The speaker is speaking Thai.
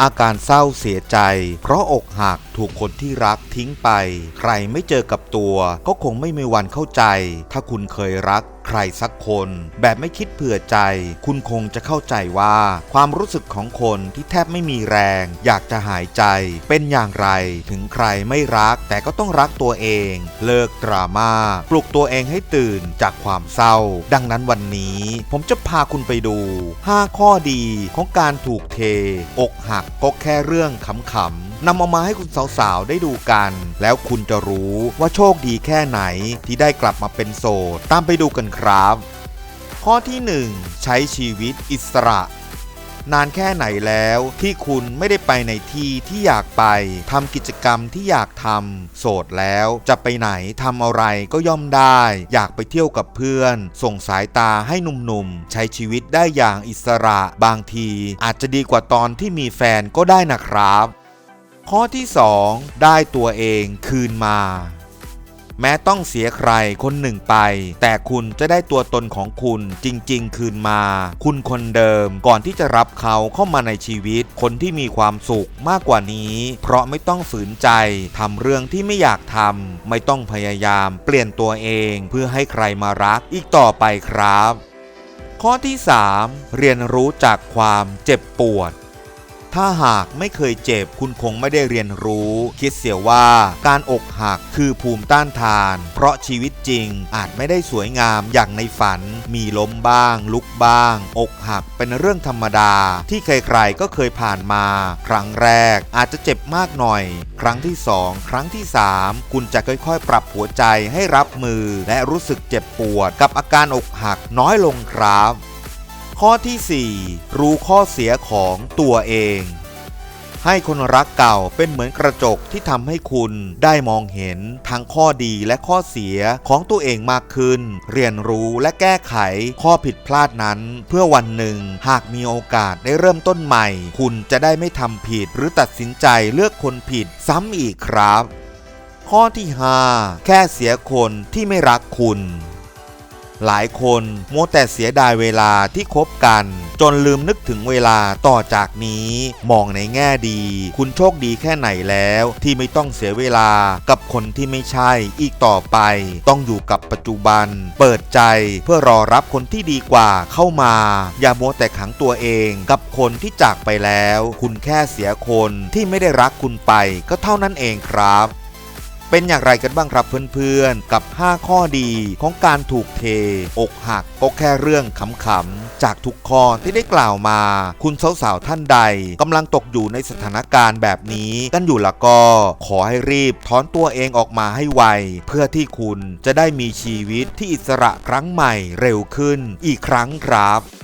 อาการเศร้าเสียใจ เพราะอกหักถูกคนที่รักทิ้งไป ใครไม่เจอกับตัว ก็คงไม่มีวันเข้าใจ ถ้าคุณเคยรัก ใครสักคนแบบไม่คิดเผื่อใจ คุณคงจะเข้าใจว่า ความรู้สึกของคนที่แทบไม่มีแรง อยากจะหายใจ เป็นอย่างไร ถึงใครไม่รัก แต่ก็ต้องรักตัวเอง เลิกดราม่าปลุกตัวเองให้ตื่นจากความเศร้า ดังนั้นวันนี้ ผมจะพาคุณไปดู 5 ข้อดีของการถูกเท อกหักก็แค่เรื่องขำๆ นำเอามาให้คุณสาวๆ ได้ดูกัน แล้วคุณจะรู้ว่าโชคดีแค่ไหนที่ได้กลับมาเป็นโสด ตามไปดูกันครับ ข้อที่ 1 ใช้ชีวิตอิสระ นานแค่ไหนแล้วที่คุณไม่ได้ไปในที่ที่อยากไปทำกิจกรรมที่อยากทำโสดแล้วจะไปไหนทำอะไรก็ย่อมได้ อยากไปเที่ยวกับเพื่อน ส่งสายตาให้หนุ่มๆ ใช้ชีวิตได้อย่างอิสระ บางทีอาจจะดีกว่าตอนที่มีแฟนก็ได้นะครับ ข้อที่ 2 ได้ตัวเองคืนมา แม้ต้องเสียใครคนหนึ่งไป แต่คุณจะได้ตัวตนของคุณจริง ๆ คืนมา คุณคนเดิมก่อนที่จะรับเขาเข้ามาในชีวิต คนที่มีความสุขมากกว่านี้ เพราะไม่ต้องฝืนใจทำเรื่องที่ไม่อยากทำไม่ต้องพยายาม เปลี่ยนตัวเองเพื่อให้ใครมารักอีกต่อไปครับ ข้อที่ 3 เรียนรู้จากความเจ็บปวด ถ้าหากไม่เคยเจ็บ คุณคงไม่ได้เรียนรู้ คิดเสียว่าการอกหักคือภูมิต้านทาน เพราะชีวิตจริงอาจไม่ได้สวยงามอย่างในฝัน มีล้มบ้าง ลุกบ้าง อกหักเป็นเรื่องธรรมดา ที่ใครๆก็เคยผ่านมา ครั้งแรกอาจจะเจ็บมากหน่อย ครั้งที่ 2 ครั้งที่ 3 คุณจะค่อยๆ ปรับหัวใจให้รับมือ และรู้สึกเจ็บปวดกับอาการอกหักน้อยลงครับ ข้อที่ 4 รู้ข้อเสียของตัวเอง ให้คนรักเก่าเป็นเหมือนกระจกที่ทำให้คุณได้มองเห็นทั้งข้อดีและข้อเสียของตัวเองมากขึ้น เรียนรู้และแก้ไขข้อผิดพลาดนั้น เพื่อวันหนึ่งหากมีโอกาสได้เริ่มต้นใหม่ คุณจะได้ไม่ทำผิดหรือตัดสินใจเลือกคนผิดซ้ำอีกครับ ข้อที่ 5 แค่เสียคนที่ไม่รักคุณ หลายคนมัวแต่เสียดายเวลาที่คบกัน จนลืมนึกถึงเวลาต่อจากนี้ มองในแง่ดี คุณโชคดีแค่ไหนแล้ว ที่ไม่ต้องเสียเวลากับคนที่ไม่ใช่อีกต่อไป ต้องอยู่กับปัจจุบัน เปิดใจเพื่อรอรับคนที่ดีกว่าเข้ามา อย่ามัวแต่ขังตัวเองกับคนที่จากไปแล้ว คุณแค่เสียคนที่ไม่ได้รักคุณไปก็เท่านั้นเองครับ เป็นอย่างไรกันบ้างครับเพื่อนๆ กับ 5 ข้อดีของการถูกเท อกหักก็แค่เรื่องขำๆ จากทุกข้อที่ได้กล่าวมา คุณสาวๆท่านใดกำลังตกอยู่ในสถานการณ์แบบนี้กันอยู่ละก็ ขอให้รีบถอนตัวเองออกมาให้ไว เพื่อที่คุณจะได้มีชีวิตที่อิสระครั้งใหม่เร็วขึ้น อีกครั้งครับ